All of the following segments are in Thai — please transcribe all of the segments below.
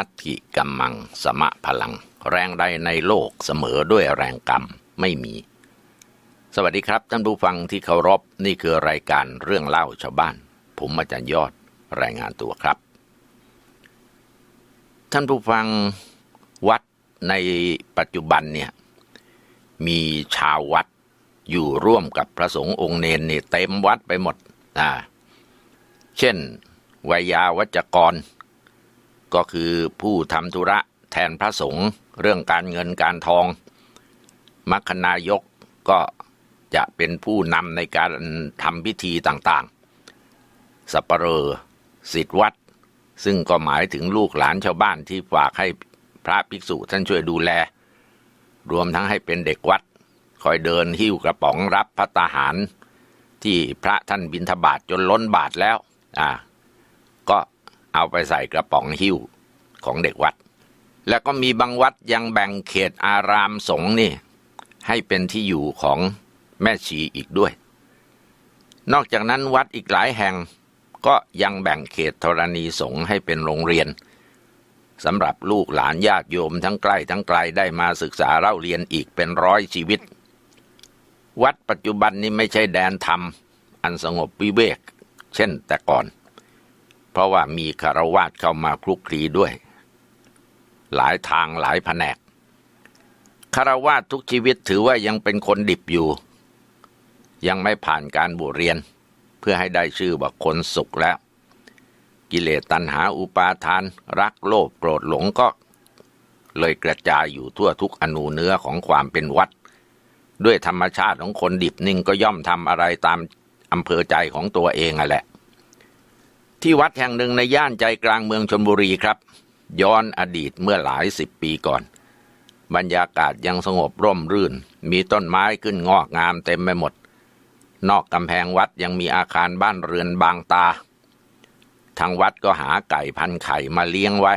นัตถิกัมมัง สมะพลัง แรงใดในโลกเสมอด้วยแรงกรรมไม่มี สวัสดีครับท่านผู้ฟังที่เคารพนี่คือรายการเรื่องเล่าชาวบ้าน ผมอาจารย์ยอดรายงานตัวครับ ท่านผู้ฟังวัดในปัจจุบันเนี่ยมีชาววัดอยู่ร่วมกับพระสงฆ์องค์เนนนี่เต็มวัดไปหมดอ่าเช่นวายาวัจกร ก็คือผู้ทำธุระแทนพระสงฆ์เรื่องการเงินการทองมัคคนายกก็จะเป็นผู้นำในการทำพิธีต่างๆ สัปเหร่อสิทธวัด ซึ่งก็หมายถึงลูกหลานชาวบ้านที่ฝากให้พระภิกษุท่านช่วยดูแล รวมทั้งให้เป็นเด็กวัด คอยเดินหิ้วกระป๋องรับพระตาหาร ที่พระท่านบิณฑบาตจนล้นบาทแล้ว อ่า เอาไปใส่กระป๋องหิ้วของเด็กวัด แล้วก็มีบางวัดยังแบ่งเขตอารามสงฆ์นี่ ให้เป็นที่อยู่ของแม่ชีอีกด้วย นอกจากนั้นวัดอีกหลายแห่งก็ยังแบ่งเขตธรณีสงฆ์ให้เป็นโรงเรียนสำหรับลูกหลานญาติโยมทั้งใกล้ทั้งไกลได้มาศึกษาเล่าเรียนอีกเป็นร้อยชีวิต วัดปัจจุบันนี้ไม่ใช่แดนธรรม อันสงบวิเวก เช่นแต่ก่อน เพราะว่ามีคารวาสเข้ามาคลุกคลีด้วย หลายทางหลายแผนกคารวาสทุกชีวิตถือว่ายังเป็นคนดิบอยู่ ยังไม่ผ่านการบวชเรียน เพื่อให้ได้ชื่อว่าคนสุขแล้ว กิเลสตัณหาอุปาทาน รักโลภโกรธหลงก็ เลยกระจายอยู่ทั่วทุกอนูเนื้อของความเป็นวัด ด้วยธรรมชาติของคนดิบนิ่งก็ย่อมทำอะไรตามอำเภอใจของตัวเองอะแหละ ที่วัดแห่งหนึ่งในย่านใจกลางเมืองชนบุรีครับ ย้อนอดีตเมื่อหลายสิบปีก่อน บรรยากาศยังสงบร่มรื่น มีต้นไม้ขึ้นงอกงามเต็มไปหมด นอกกำแพงวัดยังมีอาคารบ้านเรือนบางตา ทางวัดก็หาไก่พันไข่มาเลี้ยงไว้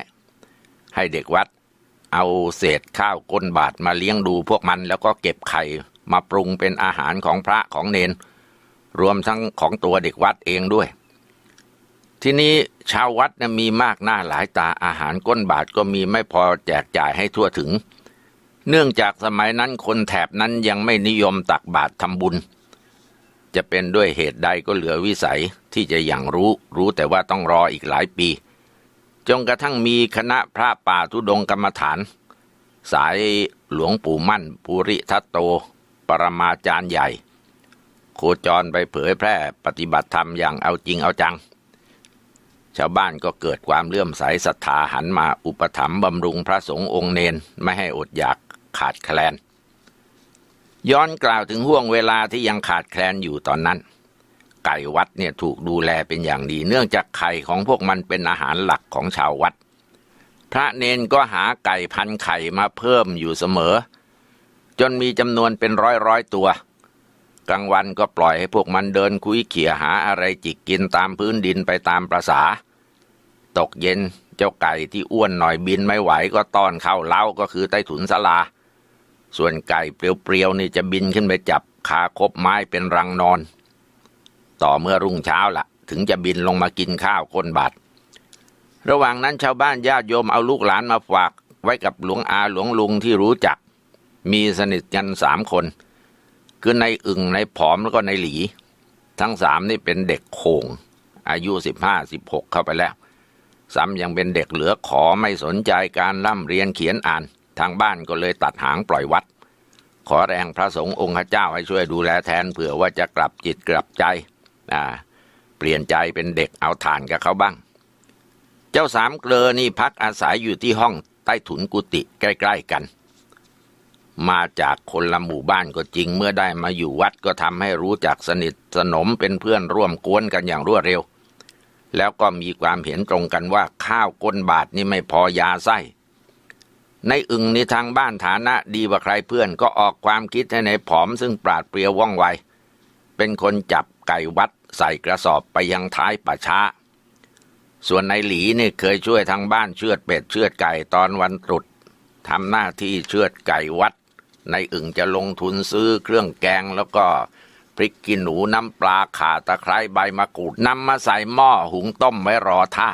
ให้เด็กวัดเอาเศษข้าวก้นบาทมาเลี้ยงดูพวกมันแล้วก็เก็บไข่มาปรุงเป็นอาหารของพระของเนน รวมทั้งของตัวเด็กวัดเองด้วย ทีนี้ชาววัดนะมีมากหน้าหลายตาอาหารก้นบาทก็มีไม่พอแจกจ่ายให้ทั่วถึง เนื่องจากสมัยนั้นคนแถบนั้นยังไม่นิยมตักบาตรทำบุญ จะเป็นด้วยเหตุใดก็เหลือวิสัยที่จะอย่างรู้รู้แต่ว่าต้องรออีกหลายปี จนกระทั่งมีคณะพระป่าทุดงกรรมฐาน สายหลวงปู่มั่นภูริทัตโต ปรมาจารย์ใหญ่ โคจรไปเผยแพร่ปฏิบัติธรรมอย่างเอาจริงเอาจัง ชาวบ้านก็เกิดความเลื่อมใสศรัทธาหันมาอุปถัมภ์บำรุงพระสงฆ์องค์เนนไม่ให้อดอยากขาดแคลน ย้อนกล่าวถึงห่วงเวลาที่ยังขาดแคลนอยู่ตอนนั้น ไก่วัดเนี่ยถูกดูแลเป็นอย่างดี เนื่องจากไข่ของพวกมันเป็นอาหารหลักของชาววัด พระเนนก็หาไก่พันไข่มาเพิ่มอยู่เสมอ จนมีจำนวนเป็นร้อยร้อยตัว กลางวันก็ปล่อยให้พวกมันเดินคุยเขี่ยหาอะไรจิกกินตามพื้นดินไปตามประษา ตกเย็นเจ้าไก่ที่อ้วนหน่อยบินไม่ไหวก็ต้อนเข้าเล้าก็คือใต้ถุนศาลา ส่วนไก่เปรียวๆนี่จะบินขึ้นไปจับคาคบไม้เป็นรังนอน ต่อเมื่อรุ่งเช้าละ่ะ ถึงจะบินลงมากินข้าวก้นบาทระหว่างนั้นชาวบ้านญาติโยมเอาลูกหลานมาฝากไว้กับหลวงอาหลวงลุงที่รู้จัก มีสนิทกันสามคน คือในอึ่งในผอมแล้วก็ในหลี ทั้งสามนี่เป็นเด็กโขงอายุสิบห้าสิบหกเข้าไปแล้ว ซ้ำยังเป็นเด็กเหลือขอไม่สนใจการร่ำเรียนเขียนอ่าน ทางบ้านก็เลยตัดหางปล่อยวัด ขอแรงพระสงฆ์องค์เจ้าให้ช่วยดูแลแทนเผื่อว่าจะกลับจิตกลับใจอ่าเปลี่ยนใจเป็นเด็กเอาฐานกับเขาบ้าง เจ้าสามเกลอนี่พักอาศัยอยู่ที่ห้องใต้ถุนกุฏิใกล้ ๆ กัน มาจากคนละหมู่บ้านก็จริงเมื่อได้มาอยู่วัดก็ทำให้รู้จักสนิทสนมเป็นเพื่อนร่วมกวนกันอย่างรวดเร็ว แล้วก็มีความเห็นตรงกันว่าข้าวก้นบาทนี่ไม่พอยาไส้ ในอึงในทางบ้านฐานะดีกว่าใครเพื่อนก็ออกความคิดให้ในผอมซึ่งปราดเปรียวว่องไว เป็นคนจับไก่วัดใส่กระสอบไปยังท้ายป่าช้า ส่วนในหลีนี่เคยช่วยทางบ้านเชือดเป็ดเชือดไก่ตอนวันตรุษทำหน้าที่เชือดไก่วัด ในอึ่งจะลงทุนซื้อเครื่องแกงแล้วก็พริกขี้หนูน้ำปลาข่าตะไคร้ใบมะกรูดนำมาใส่หม้อหุงต้มไว้รอท่า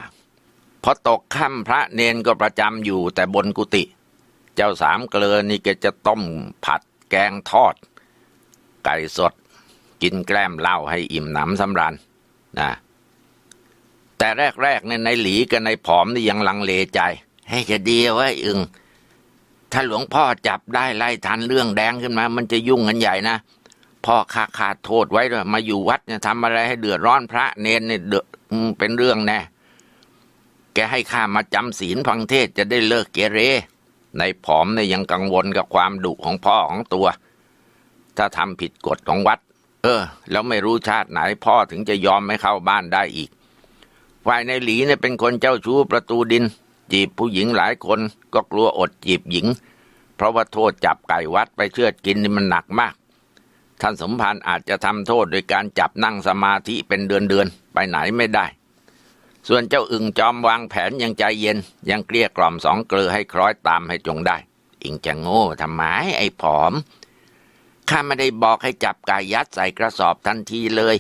พอตกค่ำพระเนนก็ประจำอยู่แต่บนกุฏิเจ้าสามเกลือนี่แกจะต้มผัดแกงทอด ไก่สด กินแกล้มเหล้าให้อิ่มหนำสำราญนะแต่แรกๆเนี่ยในหลีกับในผอมนี่ยังลังเลใจ ให้จะดีไว้อึง ถ้าหลวงพ่อจับได้ไล่ทันเรื่องแดงขึ้นมา มันจะยุ่งกันใหญ่นะพ่อขาขาดโทษไว้ด้วยมาอยู่วัดเนี่ยทำอะไรให้เดือดร้อนพระเนนเนี่ยเดือดเป็นเรื่องแน่แกให้ข้ามาจำศีลฟังเทศจะได้เลิกเกเรในผอมเนี่ยยังกังวลกับความดุของพ่อของตัว ถ้าทำผิดกฎของวัด เออ แล้วไม่รู้ชาติไหนพ่อถึงจะยอมไม่เข้าบ้านได้อีกฝ่ายในหลีเนี่ยเป็นคนเจ้าชู้ประตูดิน จีบผู้หญิงหลายคนก็กลัวอดจีบหญิง เพราะว่าโทษจับไก่วัดไปเชือดกินนี่มันหนักมาก ท่านสมภารอาจจะทำโทษโดยการจับนั่งสมาธิเป็นเดือนๆไปไหนไม่ได้ ส่วนเจ้าอึ่งจอมวางแผนยังใจเย็น ยังเกลี้ยกล่อมสองเกลือให้คล้อยตามให้จงได้ อิงจะโง่ทำไมไอ้ผอมข้าไม่ได้บอกให้จับไก่ยัดใส่กระสอบทันทีเลย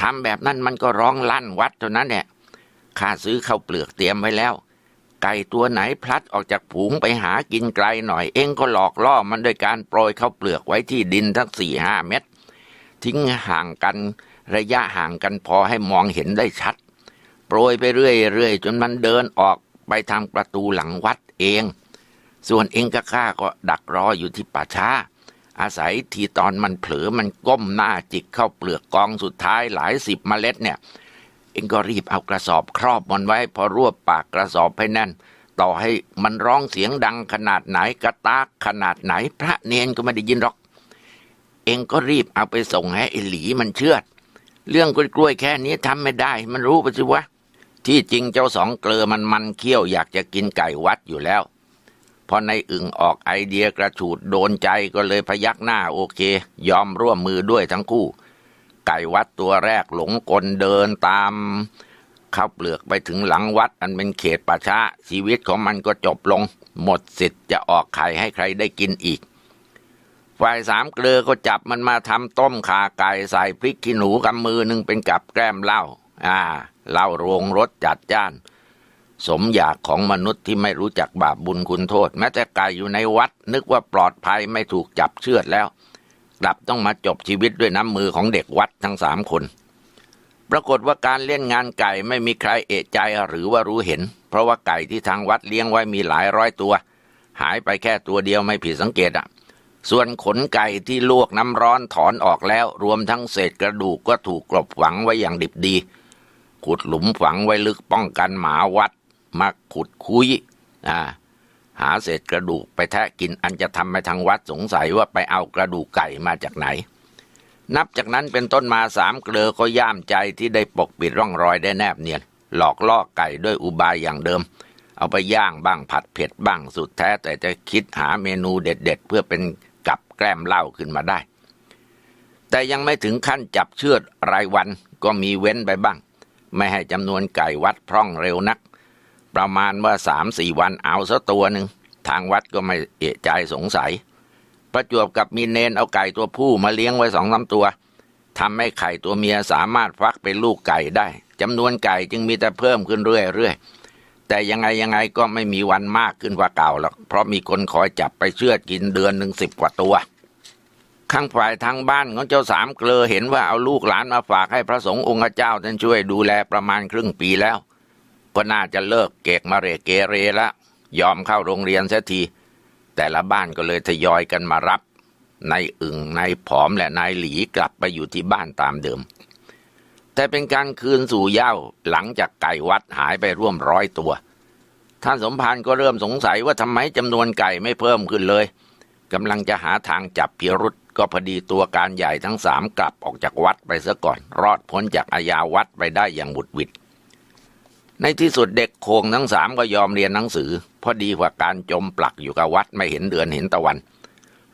ทำแบบนั้นมันก็ร้องลั่นวัดเท่านั้นแหละข้าซื้อข้าวเปลือกเตรียมไว้แล้ว ไก่ตัวไหนพลัดออกจากผูงไปหากินไกลหน่อยเองก็หลอกล่อมันโดยการโปรยข้าวเปลือกไว้ที่ดินทั้งสี่ห้าเม็ดทิ้งห่างกันระยะห่างกันพอให้มองเห็นได้ชัด โปรยไปเรื่อยๆจนมันเดินออกไปทางประตูหลังวัดเอง ส่วนเองกับข้าก็ดักรออยู่ที่ป่าช้า อาศัยทีตอนมันเผลอมันก้มหน้าจิกเข้าเปลือกกองสุดท้ายหลายสิบเมล็ดเนี่ย เองก็รีบเอากระสอบครอบมันไว้ พอรวบปากกระสอบให้แน่น ต่อให้มันร้องเสียงดังขนาดไหนกระตากขนาดไหน พระเนนก็ไม่ได้ยินหรอก เองก็รีบเอาไปส่งให้ไอ้หลีมันเชื่อด เรื่องกล้วยแค่นี้ทำไม่ได้ มันรู้ไปสิวะที่จริงเจ้าสองเกลือมันมันเคี้ยวอยากจะกินไก่วัดอยู่แล้วพอในอึ่งออกไอเดียกระฉูดโดนใจก็เลยพยักหน้าโอเค ยอมร่วมมือด้วยทั้งคู่ ไก่วัดตัวแรกหลงกลเดินตามเข้าเปลือกไปถึงหลังวัดอันเป็นเขตป่าช้าชีวิตของมันก็จบลง หมดสิทธิ์จะออกไข่ให้ใครได้กินอีก ฝ่ายสามเกลือก็จับมันมาทำต้มขาไก่ใส่พริกขี้หนูกำมือหนึ่งเป็นกับแกล้มเหล้าอ่าเหล้าโรงรสจัดจ้าน สมอยากของมนุษย์ที่ไม่รู้จักบาปบุญคุณโทษ แม้แต่ไก่อยู่ในวัดนึกว่าปลอดภัยไม่ถูกจับเชือดแล้ว กลับต้องมาจบชีวิตด้วยน้ำมือของเด็กวัดทั้งสามคน ปรากฏว่าการเล่นงานไก่ไม่มีใครเอะใจหรือว่ารู้เห็น เพราะว่าไก่ที่ทางวัดเลี้ยงไว้มีหลายร้อยตัว หายไปแค่ตัวเดียวไม่ผิดสังเกตอะ ส่วนขนไก่ที่ลวกน้ำร้อนถอนออกแล้ว รวมทั้งเศษกระดูกก็ถูกกลบฝังไว้อย่างดิบดี ขุดหลุมฝังไว้ลึกป้องกันหมาวัดมาขุดคุยอ่า หาเศษกระดูกไปแทะกินอันจะทำให้ทางวัดสงสัยว่าไปเอากระดูกไก่มาจากไหน นับจากนั้นเป็นต้นมาสามเกลือก็ย่ามใจที่ได้ปกปิดร่องรอยได้แนบเนียน หลอกล่อไก่ด้วยอุบายอย่างเดิม เอาไปย่างบ้างผัดเผ็ดบ้างสุดแท้แต่จะคิดหาเมนูเด็ด ๆ เพื่อเป็นกับแกล้มเหล้าขึ้นมาได้ แต่ยังไม่ถึงขั้นจับเชือดรายวันก็มีเว้นไปบ้าง ไม่ให้จำนวนไก่วัดพร่องเร็วนัก ประมาณว่าสามสี่วันเอาซะตัวหนึ่งทางวัดก็ไม่เอะใจสงสัย ประจวบกับมีเนนเอาไก่ตัวผู้มาเลี้ยงไว้สองสาตัวทำให้ไข่ตัวเมียสามารถฟักเป็นลูกไก่ได้จำนวนไก่จึงมีแต่เพิ่มขึ้นเรื่อยๆแต่ยังไงยังไงก็ไม่มีวันมากขึ้นกว่าเก่าหรอกเพราะมีคนคอยจับไปเชือดกินเดือนหนึ่งสิบกว่าตัวข้างฝ่ายทางบ้านของเจ้าสามเกลอเห็นว่าเอาลูกหลานมาฝากให้พระสงฆ์องค์เจ้าท่านช่วยดูแลประมาณครึ่งปีแล้ว ก็น่าจะเลิกเกกมาเรเกเรละยอมเข้าโรงเรียนเสียที แต่ละบ้านก็เลยทยอยกันมารับนายอึ่งนายผอมและนายหลีกลับไปอยู่ที่บ้านตามเดิม แต่เป็นการคืนสู่เย้าหลังจากไก่วัดหายไปร่วมร้อยตัว ท่านสมภารก็เริ่มสงสัยว่าทำไมจำนวนไก่ไม่เพิ่มขึ้นเลยกำลังจะหาทางจับพิรุษก็พอดีตัวการใหญ่ทั้งสามกลับออกจากวัดไปซะก่อน รอดพ้นจากอาญาวัดไปได้อย่างบุดหวิด ในที่สุดเด็กโคงทั้งสามก็ยอมเรียนหนังสือพราะดีกว่าการจมปลักอยู่กับวัดไม่เห็นเดือนเห็นตะวัน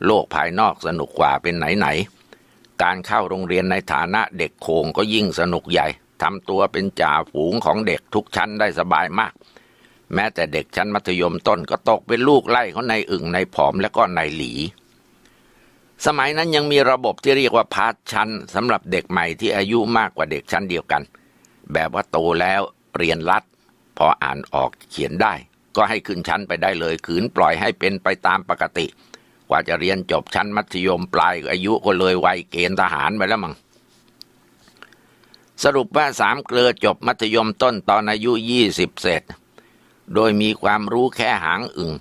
โลกภายนอกสนุกกว่าเป็นไหนไหนๆการเข้าโรงเรียนในฐานะเด็กโคงก็ยิ่งสนุกใหญ่ทำตัวเป็นจ่าฝูงของเด็กทุกชั้นได้สบายมาก แม้แต่เด็กชั้นมัธยมต้นก็ตกเป็นลูกไล่เขาในอึ่งในผอมและก็ในหลี สมัยนั้นยังมีระบบที่เรียกว่าพาร์ทชั้นสำหรับเด็กใหม่ที่อายุมากกว่าเด็กชั้นเดียวกัน แบบว่าโตแล้ว เรียนรัดพออ่านออกเขียนได้ ก็ให้ขึ้นชั้นไปได้เลยขืนปล่อยให้เป็นไปตามปกติ กว่าจะเรียนจบชั้นมัธยมปลายอายุก็เลยวัยเกณฑ์ทหารไปแล้วมั้งสรุปว่าสามเกลือจบมัธยมต้นตอนอายุยี่สิบเศษ โดยมีความรู้แค่หางอึง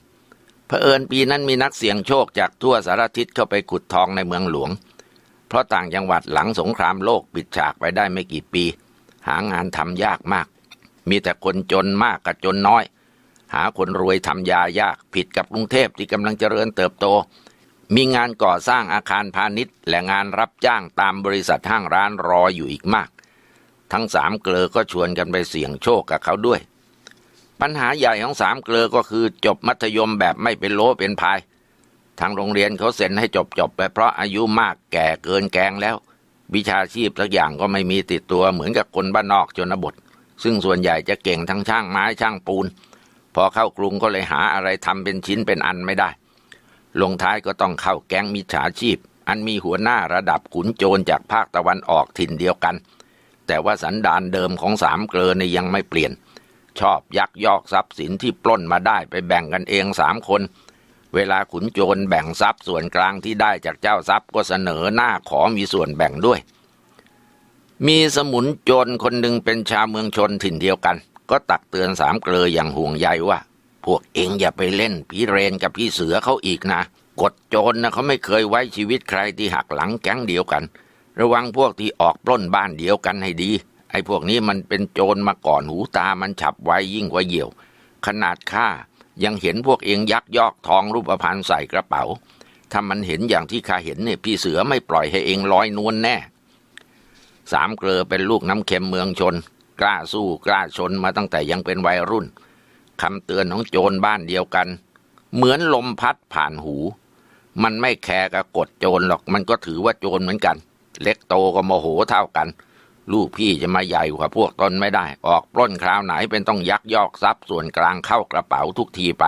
เผอิญปีนั้นมีนักเสี่ยงโชคจากทั่วสารทิศเข้าไปขุดทองในเมืองหลวง เพราะต่างจังหวัดหลังสงครามโลกปิดฉากไปได้ไม่กี่ปี หางานทำยากมาก มีแต่คนจนมากกับจนน้อย หาคนรวยทำยายากผิดกับกรุงเทพที่กำลังเจริญเติบโต มีงานก่อสร้างอาคารพาณิชย์ และงานรับจ้างตามบริษัทห้างร้านรออยู่อีกมาก ทั้งสามเกลอก็ชวนกันไปเสี่ยงโชคกับเขาด้วย ปัญหาใหญ่ของสามเกลอก็คือจบมัธยมแบบไม่เป็นโลเป็นพายทางโรงเรียนเขาเซ็นให้จบจบไปเพราะอายุมากแก่เกินแกงแล้ว วิชาชีพสักอย่างก็ไม่มีติดตัวเหมือนกับคนบ้านนอกชนบท ซึ่งส่วนใหญ่จะเก่งทั้งช่างไม้ช่างปูน พอเข้ากรุงก็เลยหาอะไรทำเป็นชิ้นเป็นอันไม่ได้ ลงท้ายก็ต้องเข้าแก๊งมิจฉาชีพ อันมีหัวหน้าระดับขุนโจรจากภาคตะวันออกถิ่นเดียวกัน แต่ว่าสันดานเดิมของสามเกลอในยยังไม่เปลี่ยน ชอบยักยอกทรัพย์สินที่ปล้นมาได้ไปแบ่งกันเองสามคน เวลาขุนโจรแบ่งทรัพย์ส่วนกลางที่ได้จากเจ้าทรัพย์ก็เสนอหน้าขอมีส่วนแบ่งด้วย มีสมุนโจรคนหนึ่งเป็นชาวเมืองชนถิ่นเดียวกัน ก็ตักเตือนสามเกลออย่างห่วงใยว่า พวกเองอย่าไปเล่นผีเรนกับพี่เสือเขาอีกนะกฎโจรนะเขาไม่เคยไว้ชีวิตใครที่หักหลังแก๊งเดียวกัน ระวังพวกที่ออกปล้นบ้านเดียวกันให้ดี ไอ้พวกนี้มันเป็นโจรมาก่อนหูตามันฉับไวยิ่งกว่าเหยี่ยว ขนาดข้ายังเห็นพวกเองยักยอกทองรูปพรรณใส่กระเป๋า ถ้ามันเห็นอย่างที่ข้าเห็นเนี่ยพี่เสือไม่ปล่อยให้เองลอยนวลแน่ สามเกลือเป็นลูกน้ำเค็มเมืองชน กล้าสู้กล้าชนมาตั้งแต่ยังเป็นวัยรุ่นคำเตือนของโจรบ้านเดียวกัน เหมือนลมพัดผ่านหู มันไม่แคร์กับกฎโจรหรอกมันก็ถือว่าโจรเหมือนกัน เล็กโตก็โมโหเท่ากัน ลูกพี่จะมาใหญ่กว่าพวกตนไม่ได้ ออกปล้นคราวไหนเป็นต้องยักยอกทรัพย์ส่วนกลางเข้ากระเป๋าทุกทีไป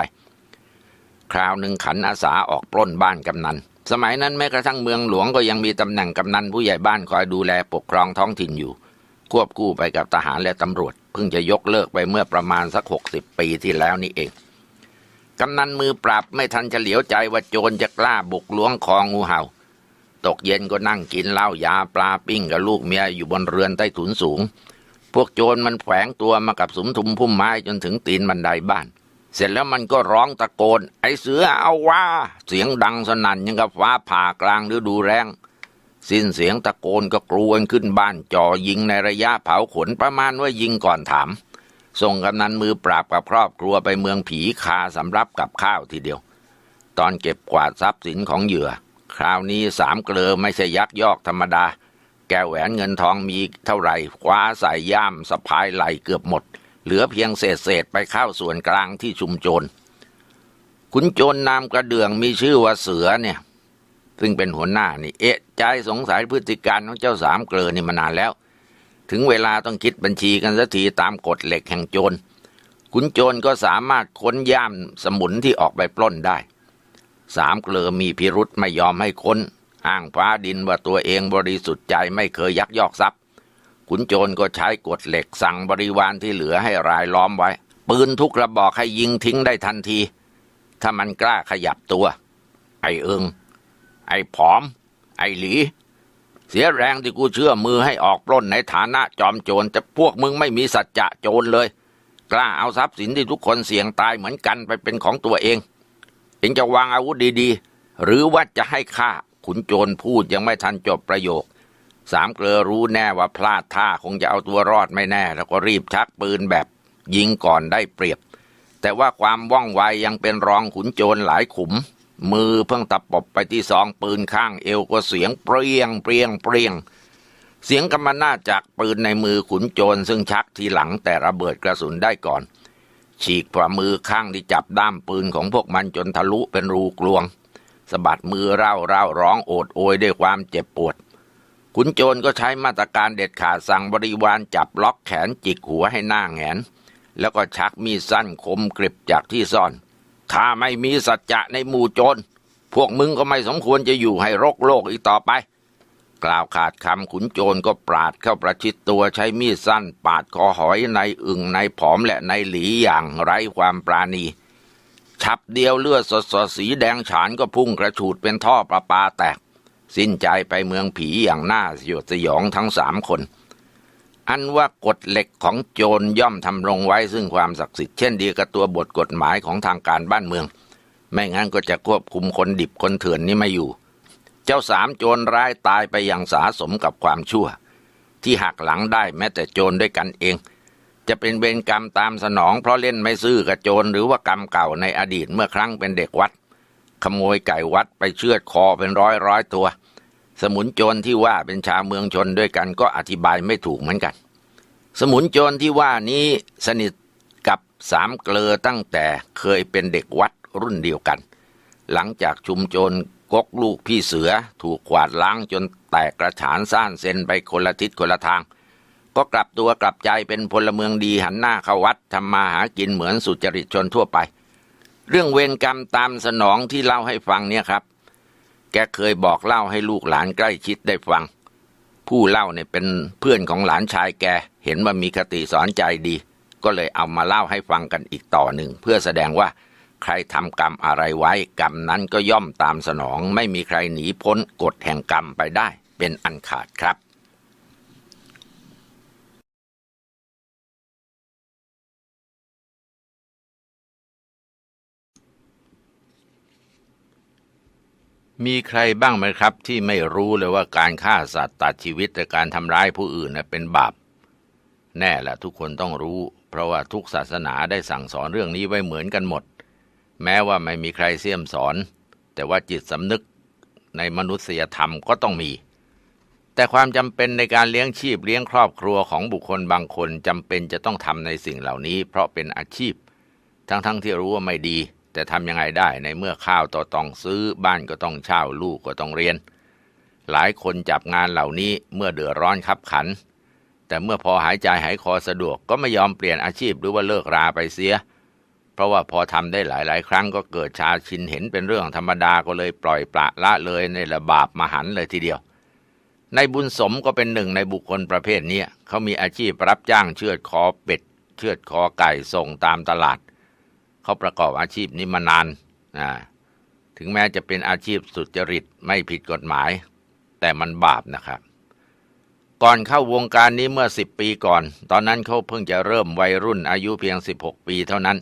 คราวหนึ่งขันอาสาออกปล้นบ้านกำนัน สมัยนั้นแม้กระทั่งเมืองหลวงก็ยังมีตำแหน่งกำนันผู้ใหญ่บ้านคอยดูแลปกครองท้องถิ่นอยู่ ควบคู่ไปกับทหารและตำรวจ เพิ่งจะยกเลิกไปเมื่อประมาณสักหกสิบปีที่แล้วนี่เอง กำนันมือปราบไม่ทันเฉลียวใจว่าโจรจะกล้าบุกล้วงคองูเห่า ตกเย็นก็นั่งกินเหล้ายาปลาปิ้งกับลูกเมียอยู่บนเรือนใต้ถุนสูง พวกโจรมันแฝงตัวมากับสุมทุมพุ่มไม้จนถึงตีนบันไดบ้าน เสร็จแล้วมันก็ร้องตะโกน ไอเสือเอาว่า เสียงดังสนั่นยังกับฟ้าผ่ากลางฤดูแรง สิ้นเสียงตะโกนก็กรวนขึ้นบ้านจ่อยิงในระยะเผาขนประมาณว่ายิงก่อนถาม ส่งกำนันมือปราบกับครอบครัวไปเมืองผีคาสำรับกับข้าวทีเดียว ตอนเก็บกวาดทรัพย์สินของเหยื่อ คราวนี้สามเกลอไม่ใช่ยักยอกธรรมดา แก้วแหวนเงินทองมีเท่าไหร่คว้าใส่ย่ามสะพายไหลเกือบหมด เหลือเพียงเศษเศษๆไปเข้าส่วนกลางที่ชุมโจรขุนโจรนามกระเดื่องมีชื่อว่าเสือเนี่ย ซึ่งเป็นหัวหน้านี่ เอะใจสงสัยพฤติการของเจ้าสามเกลอนี่มานานแล้ว ถึงเวลาต้องคิดบัญชีกันสักทีตามกฎเหล็กแห่งโจรขุนโจรก็สามารถค้นย่ามสมุนที่ออกไปปล้นได้ สามเกลือมีพิรุษไม่ยอมให้ค้นอ้างฟ้าดินว่าตัวเองบริสุทธิ์ใจไม่เคยยักยอกทรัพย์ ขุนโจรก็ใช้กฎเหล็กสั่งบริวารที่เหลือให้รายล้อมไว้ ปืนทุกระบอกให้ยิงทิ้งได้ทันที ถ้ามันกล้าขยับตัว ไอ้เอิง ไอ้ผอม ไอ้หลี เสียแรงที่กูเชื่อมือให้ออกปล้นในฐานะจอมโจรแต่พวกมึงไม่มีสัจจะโจรเลย กล้าเอาทรัพย์สินที่ทุกคนเสี่ยงตายเหมือนกันไปเป็นของตัวเองเองจะวางอาวุธดีๆ หรือว่าจะให้ฆ่าขุนโจรพูดยังไม่ทันจบประโยค สามเกลือรู้แน่ว่าพลาดท่าคงจะเอาตัวรอดไม่แน่ แล้วก็รีบชักปืนแบบยิงก่อนได้เปรียบ แต่ว่าความว่องไวยังเป็นรองขุนโจรหลายขุม มือเพิ่งตะปบไปที่ซองปืนข้างเอวก็เสียงเปรียงเปรียงเปรียง เสียงกำมนาจจากปืนในมือขุนโจรซึ่งชักทีหลังแต่ระเบิดกระสุนได้ก่อน ฉีกฝ่ามือข้างที่จับด้ามปืนของพวกมันจนทะลุเป็นรูกลวงสะบัดมือเร่าเร่าร้องโอดโอยด้วยความเจ็บปวด ขุนโจรก็ใช้มาตรการเด็ดขาดสั่งบริวารจับล็อกแขนจิกหัวให้หน้าแงน แล้วก็ชักมีดสั้นคมกริบจากที่ซ่อน ถ้าไม่มีสัจจะในหมู่โจร พวกมึงก็ไม่สมควรจะอยู่ให้รกโลกอีกต่อไป กล่าวขาดคำขุนโจรก็ปราดเข้าประชิดตัวใช้มีดสั้น ปาดคอหอยในอึ่งในผอมและในหลีอย่างไร้ความปราณีฉับเดียวเลือดสดสสีแดงฉานก็พุ่งกระฉูดเป็นท่อประปาแตก สิ้นใจไปเมืองผีอย่างน่าสยดสยองทั้งสามคน อันว่ากฎเหล็กของโจรย่อมทำรงไว้ซึ่งความศักดิ์สิทธิ์เช่นเดียวกับตัวบทกฎหมายของทางการบ้านเมือง ไม่งั้นก็จะควบคุมคนดิบคนเถื่อนนี่ไม่อยู่ เจ้าสามโจรร้ายตายไปอย่างสาสมกับความชั่ว ที่หักหลังได้แม้แต่โจรด้วยกันเอง จะเป็นเวรกรรมตามสนองเพราะเล่นไม่ซื่อกับโจรหรือว่ากรรมเก่าในอดีตเมื่อครั้งเป็นเด็กวัด ขโมยไก่วัดไปเชือดคอเป็นร้อยร้อยตัว สมุนโจรที่ว่าเป็นชาวเมืองชนด้วยกันก็อธิบายไม่ถูกเหมือนกัน สมุนโจรที่ว่านี้สนิทกับสามเกลอตั้งแต่เคยเป็นเด็กวัดรุ่นเดียวกัน หลังจากชุมโจรกกลูกพี่เสือถูกกวาดล้างจนแตกกระฉานซ่านเซนไปคนละทิศคนละทาง ก็กลับตัวกลับใจเป็นพลเมืองดีหันหน้าเข้าวัดทำมาหากินเหมือนสุจริตชนทั่วไปเเรื่องเวรกรรมตามสนองที่เล่าให้ฟังเนี่ยครับ แกเคยบอกเล่าให้ลูกหลานใกล้ชิดได้ฟัง ผู้เล่าเนี่ยเป็นเพื่อนของหลานชายแก เห็นว่ามีคติสอนใจดี ก็เลยเอามาเล่าให้ฟังกันอีกต่อหนึ่ง เพื่อแสดงว่าใครทำกรรมอะไรไว้ กรรมนั้นก็ย่อมตามสนอง ไม่มีใครหนีพ้นกฎแห่งกรรมไปได้ เป็นอันขาดครับ มีใครบ้างไหมครับ ที่ไม่รู้เลยว่าการฆ่าสัตว์ตัดชีวิตแต่การทำร้ายผู้อื่นเป็นบาป แน่ละทุกคนต้องรู้ เพราะว่าทุกศาสนาได้สั่งสอนเรื่องนี้ไว้เหมือนกันหมด แม้ว่าไม่มีใครเสี่ยมสอน แต่ว่าจิตสำนึกในมนุษยธรรมก็ต้องมี แต่ความจำเป็นในการเลี้ยงชีพเลี้ยงครอบครัวของบุคคลบางคนจำเป็นจะต้องทำในสิ่งเหล่านี้ เพราะเป็นอาชีพ ทั้งๆทที่รู้ว่าไม่ดี แต่ทำยังไงได้ในเมื่อข้าวต่อต้องซื้อบ้านก็ต้องเช่าลูกก็ต้องเรียน หลายคนจับงานเหล่านี้เมื่อเดือดร้อนขับขัน แต่เมื่อพอหายใจหายคอสะดวกก็ไม่ยอมเปลี่ยนอาชีพหรือว่าเลิกราไปเสีย เพราะว่าพอทำได้หลาย ๆ ครั้งก็เกิดชาชินเห็นเป็นเรื่องธรรมดาก็เลยปล่อยปละละเลยในระบาปมหันเลยทีเดียวในบุญสมก็เป็นหนึ่งในบุคคลประเภทนี้เขามีอาชีพรับจ้างเชือดคอเป็ด เชือดคอไก่ส่งตามตลาด เขาประกอบอาชีพนี้มานานนะถึงแม้จะเป็นอาชีพสุจริตไม่ผิดกฎหมาย แต่มันบาปนะครับ ก่อนเข้าวงการนี้เมื่อสิบปีก่อน ตอนนั้นเขาเพิ่งจะเริ่มวัยรุ่นอายุเพียง 16 ปีเท่านั้น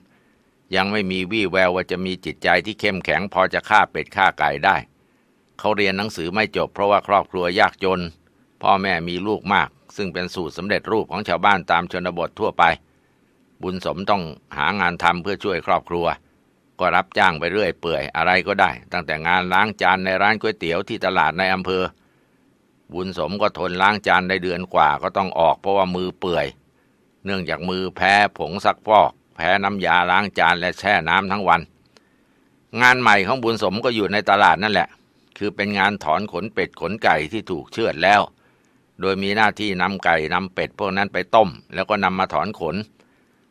ยังไม่มีวี่แววว่าจะมีจิตใจที่เข้มแข็งพอจะฆ่าเป็ดฆ่าไก่ได้ เขาเรียนหนังสือไม่จบเพราะว่าครอบครัวยากจน พ่อแม่มีลูกมาก ซึ่งเป็นสูตรสำเร็จรูปของชาวบ้านตามชนบททั่วไป บุญสมต้องหางานทำเพื่อช่วยครอบครัว ก็รับจ้างไปเรื่อยเปื่อยอะไรก็ได้ ตั้งแต่งานล้างจานในร้านก๋วยเตี๋ยวที่ตลาดในอำเภอ บุญสมก็ทนล้างจานได้เดือนกว่าก็ต้องออกเพราะว่ามือเปื่อย เนื่องจากมือแพ้ผงซักฟอก แพ้น้ำยาล้างจานและแช่น้ำทั้งวัน งานใหม่ของบุญสมก็อยู่ในตลาดนั่นแหละ คือเป็นงานถอนขนเป็ดขนไก่ที่ถูกเชือดแล้ว โดยมีหน้าที่นำไก่นำเป็ดพวกนั้นไปต้ม แล้วก็นำมาถอนขน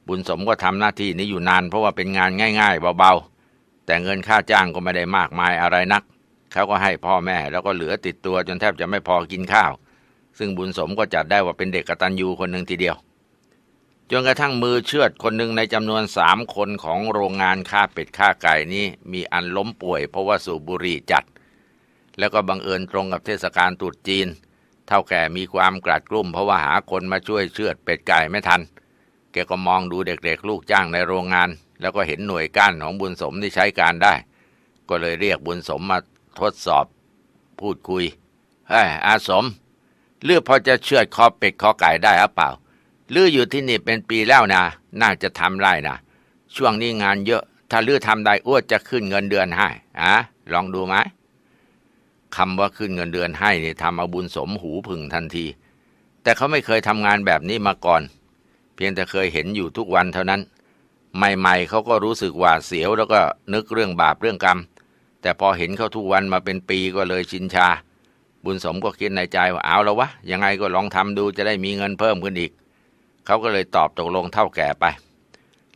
บุญสมก็ทำหน้าที่นี้อยู่นานเพราะว่าเป็นงานง่าย ๆ เบาๆ แต่เงินค่าจ้างก็ไม่ได้มากมายอะไรนัก เขาก็ให้พ่อแม่แล้วก็เหลือติดตัวจนแทบจะไม่พอกินข้าว ซึ่งบุญสมก็จัดได้ว่าเป็นเด็กกตัญญูคนหนึ่งทีเดียว จนกระทั่งมือเชือดคนหนึ่งในจำนวนสามคนของโรงงานฆ่าเป็ดฆ่าไก่นี้มีอันล้มป่วย เพราะว่าสูบบุหรี่จัด แล้วก็บังเอิญตรงกับเทศกาลตรุษจีน เท่าแก่มีความกลัดกลุ้มเพราะว่าหาคนมาช่วยเชือดเป็ดไก่ไม่ทัน แกก็มองดูเด็กๆ ลูกจ้างในโรงงาน แล้วก็เห็นหน่วยก้านของบุญสมที่ใช้การได้ ก็เลยเรียกบุญสมมาทดสอบ พูดคุยเฮ้ยอาสมเลือกพอจะเชือดคอเป็ดคอไก่ได้หรือเปล่าลืออยู่ที่นี่เป็นปีแล้วนะ น่าจะทำไรนะ ช่วงนี้งานเยอะ ถ้าลือทำได้อ้วดจะขึ้นเงินเดือนให้อะลองดูไหมคำว่าขึ้นเงินเดือนให้นี่ทำเอาบุญสมหูผึ่งทันที แต่เขาไม่เคยทำงานแบบนี้มาก่อน เพียงแต่เคยเห็นอยู่ทุกวันเท่านั้น ใหม่ๆเขาก็รู้สึกหวาดเสียวแล้วก็นึกเรื่องบาปเรื่องกรรม แต่พอเห็นเขาทุกวันมาเป็นปีก็เลยชินชา บุญสมก็คิดในใจว่าเอาแล้ววะยังไงก็ลองทำดูจะได้มีเงินเพิ่มขึ้นอีก เขาก็เลยตอบตกลงเท่าแก่ไป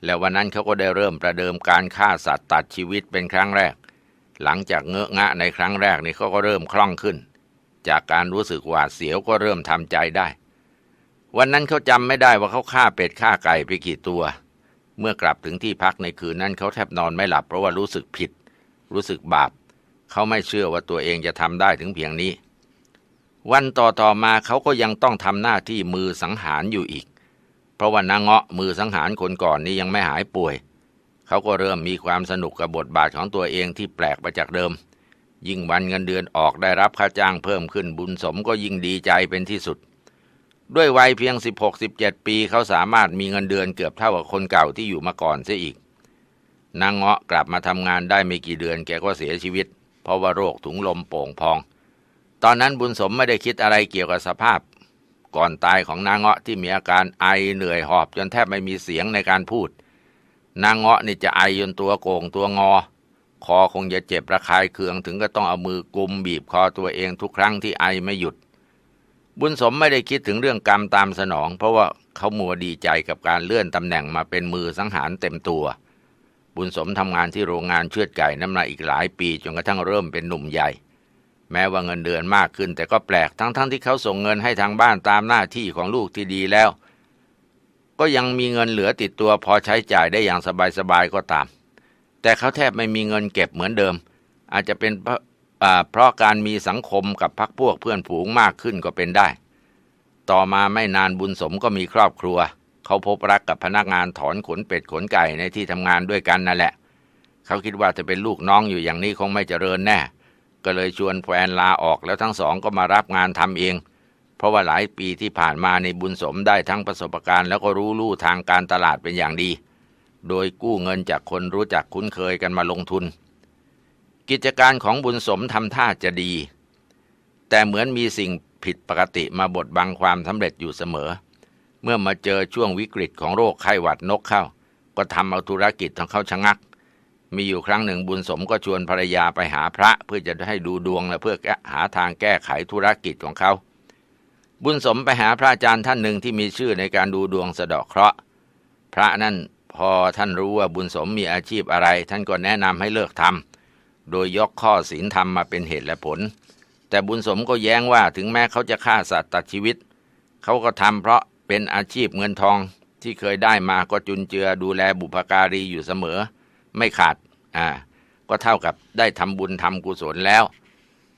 แล้ววันนั้นเขาก็ได้เริ่มประเดิมการฆ่าสัตว์ตัดชีวิตเป็นครั้งแรก หลังจากเงอะงะในครั้งแรกนี่เขาก็เริ่มคล่องขึ้น จากการรู้สึกหวาดเสียวก็เริ่มทำใจได้ วันนั้นเขาจำไม่ได้ว่าเขาฆ่าเป็ดฆ่าไก่ไปกี่ตัว เมื่อกลับถึงที่พักในคืนนั้นเขาแทบนอนไม่หลับเพราะว่ารู้สึกผิด รู้สึกบาป เขาไม่เชื่อว่าตัวเองจะทำได้ถึงเพียงนี้ วันต่อต่อมาเขาก็ยังต้องทำหน้าที่มือสังหารอยู่อีก เพราะว่านางเงาะมือสังหารคนก่อนนี้ยังไม่หายป่วย เขาก็เริ่มมีความสนุกกับบทบาทของตัวเองที่แปลกไปจากเดิม ยิ่งวันเงินเดือนออกได้รับค่าจ้างเพิ่มขึ้นบุญสมก็ยิ่งดีใจเป็นที่สุด ด้วยวัยเพียง 16-17 ปีเขาสามารถมีเงินเดือนเกือบเท่ากับคนเก่าที่อยู่มาก่อนเสียอีก นางเงาะกลับมาทำงานได้ไม่กี่เดือนแกก็เสียชีวิต เพราะว่าโรคถุงลมโป่งพอง ตอนนั้นบุญสมไม่ได้คิดอะไรเกี่ยวกับสภาพ ก่อนตายของนางเงาะที่มีอาการไอเหนื่อยหอบจนแทบไม่มีเสียงในการพูด นางเงาะนี่จะไอจนตัวโกงตัวงอ คอคงจะเจ็บระคายเคืองถึงก็ต้องเอามือกุมบีบคอตัวเองทุกครั้งที่ไอไม่หยุด บุญสมไม่ได้คิดถึงเรื่องกรรมตามสนอง เพราะว่าเขามัวดีใจกับการเลื่อนตำแหน่งมาเป็นมือสังหารเต็มตัว บุญสมทำงานที่โรงงานเชือดไก่น้ำหนักอีกหลายปีจนกระทั่งเริ่มเป็นหนุ่มใหญ่ แม้ว่าเงินเดือนมากขึ้น แต่ก็แปลกทั้งๆทที่เขาส่งเงินให้ทางบ้านตามหน้าที่ของลูกที่ดีแล้ว ก็ยังมีเงินเหลือติดตัวพอใช้จ่ายได้อย่างสบายๆก็ตาม แต่เขาแทบไม่มีเงินเก็บเหมือนเดิม อาจจะเป็น เพราะการมีสังคมกับพักพวกเพื่อนฝูงมากขึ้นก็เป็นได้ ต่อมาไม่นานบุญสมก็มีครอบครัว เขาพบรักกับพนักงานถอนขนเป็ดขนไก่ในที่ทำงานด้วยกันนั่นแหละ เขาคิดว่าจะเป็นลูกน้องอยู่อย่างนี้คงไม่เจริญแน่ ก็เลยชวนแฟนลาออกแล้วทั้งสองก็มารับงานทำเอง เพราะว่าหลายปีที่ผ่านมาในบุญสมได้ทั้งประสบการณ์แล้วก็รู้ลู่ทางการตลาดเป็นอย่างดี โดยกู้เงินจากคนรู้จักคุ้นเคยกันมาลงทุน กิจการของบุญสมทำท่าจะดี แต่เหมือนมีสิ่งผิดปกติมาบดบังความสำเร็จอยู่เสมอ เมื่อมาเจอช่วงวิกฤตของโรคไข้หวัดนกเข้า ก็ทำเอาธุรกิจของเขาชะงัก มีอยู่ครั้งหนึ่งบุญสมก็ชวนภรรยาไปหาพระเพื่อจะให้ดูดวงและเพื่อหาทางแก้ไขธุรกิจของเขา บุญสมไปหาพระอาจารย์ท่านหนึ่งที่มีชื่อในการดูดวงสะเดาะเคราะห์พระนั่นพอท่านรู้ว่าบุญสมมีอาชีพอะไร ท่านก็แนะนำให้เลิกทำ โดยยกข้อศีลธรรมมาเป็นเหตุและผล แต่บุญสมก็แย้งว่าถึงแม้เขาจะฆ่าสัตว์ตัดชีวิต เขาก็ทำเพราะเป็นอาชีพเงินทองที่เคยได้มาก็จุนเจือดูแลบุพการีอยู่เสมอ ไม่ขาดอ่าก็เท่ากับได้ทำบุญทำกุศลแล้ว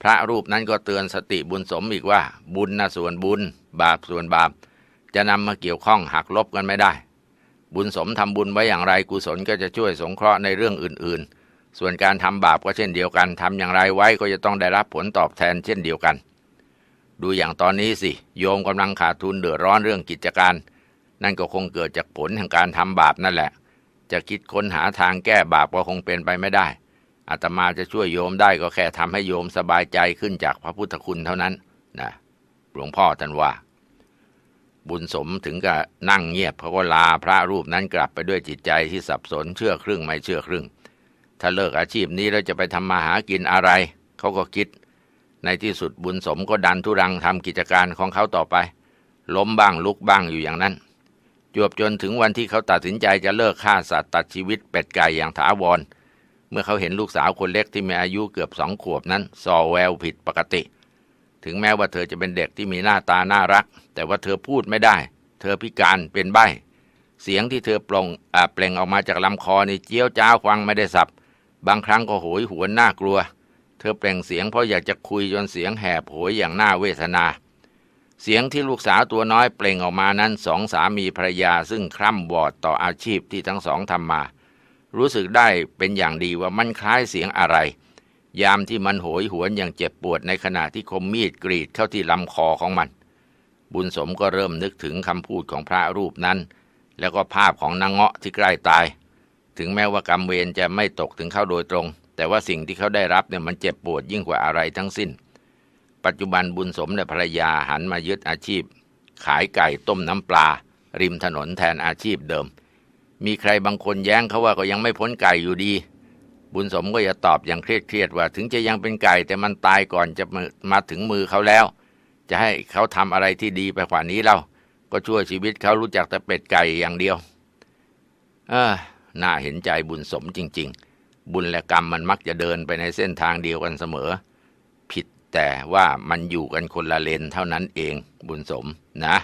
พระรูปนั้นก็เตือนสติบุญสมอีกว่า บุญนะส่วนบุญ บาปส่วนบาป จะนำมาเกี่ยวข้องหักลบกันไม่ได้ บุญสมทำบุญไว้อย่างไรกุศลก็จะช่วยสงเคราะห์ในเรื่องอื่นๆ ส่วนการทำบาปก็เช่นเดียวกันทำอย่างไรไว้ก็จะต้องได้รับผลตอบแทนเช่นเดียวกัน ดูอย่างตอนนี้สิ โยมกำลังขาดทุนเดือดร้อนเรื่องกิจการ นั่นก็คงเกิดจากผลแห่งการทำบาปนั่นแหละ จะคิดค้นหาทางแก้บาปก็คงเป็นไปไม่ได้อาตมาจะช่วยโยมได้ก็แค่ทำให้โยมสบายใจขึ้นจากพระพุทธคุณเท่านั้นนะหลวงพ่อท่านว่า บุญสมถึงกับนั่งเงียบเขาก็ลาพระรูปนั้นกลับไปด้วยจิตใจที่สับสนเชื่อครึ่งไม่เชื่อครึ่ง ถ้าเลิกอาชีพนี้แล้วจะไปทำมาหากินอะไร เขาก็คิด ในที่สุดบุญสมก็ดันทุรังทำกิจการของเขาต่อไป ล้มบ้างลุกบ้างอยู่อย่างนั้น จวบจนถึงวันที่เขาตัดสินใจจะเลิกฆ่าสัตว์ตัดชีวิตเป็ดไก่อย่างถาวร เมื่อเขาเห็นลูกสาวคนเล็กที่มีอายุเกือบสองขวบนั้นซอแววผิดปกติ ถึงแม้ว่าเธอจะเป็นเด็กที่มีหน้าตาน่ารัก แต่ว่าเธอพูดไม่ได้ เธอพิการเป็นใบ้เสียงที่เธอปลงอ่าเปล่งออกมาจากลำคอนี่เจียวจ้าวฟังไม่ได้สับ บางครั้งก็โหยหวนน่ากลัว เธอเปล่งเสียงเพราะอยากจะคุยจนเสียงแหบโหยอย่างน่าเวทนา เสียงที่ลูกสาวตัวน้อยเปล่งออกมานั้นสองสามีภรรยาซึ่งคร่ำวอดต่ออาชีพที่ทั้งสองทำมา รู้สึกได้เป็นอย่างดีว่ามันคล้ายเสียงอะไร ยามที่มันโหยหวนอย่างเจ็บปวดในขณะที่คมมีดกรีดเข้าที่ลำคอของมัน บุญสมก็เริ่มนึกถึงคำพูดของพระรูปนั้น แล้วก็ภาพของนางเงาะที่ใกล้ตาย ถึงแม้ว่ากรรมเวรจะไม่ตกถึงเขาโดยตรง แต่ว่าสิ่งที่เขาได้รับเนี่ยมันเจ็บปวดยิ่งกว่าอะไรทั้งสิ้น ปัจจุบันบุญสมและภรรยาหันมายึดอาชีพ ขายไก่ต้มน้ำปลา ริมถนนแทนอาชีพเดิม มีใครบางคนแย้งเขาว่าก็ยังไม่พ้นไก่อยู่ดี บุญสมก็จะตอบอย่างเครียดๆว่า ถึงจะยังเป็นไก่แต่มันตายก่อนจะมามาถึงมือเขาแล้ว จะให้เขาทำอะไรที่ดีไปกว่านี้เล่าก็ช่วยชีวิตเขารู้จักแต่เป็ดไก่อย่างเดียว เออ น่าเห็นใจบุญสมจริง ๆ บุญและกรรมมันมักจะเดินไปในเส้นทางเดียวกันเสมอ ผิดแต่ว่ามันอยู่กันคนละเลนเท่านั้นเองบุญสมนะ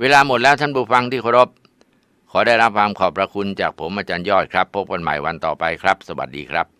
เวลาหมดแล้วท่านผู้ฟังที่เคารพ ขอได้รับความขอบพระคุณจากผมอาจารย์ยอดครับ พบกันใหม่วันต่อไปครับ สวัสดีครับ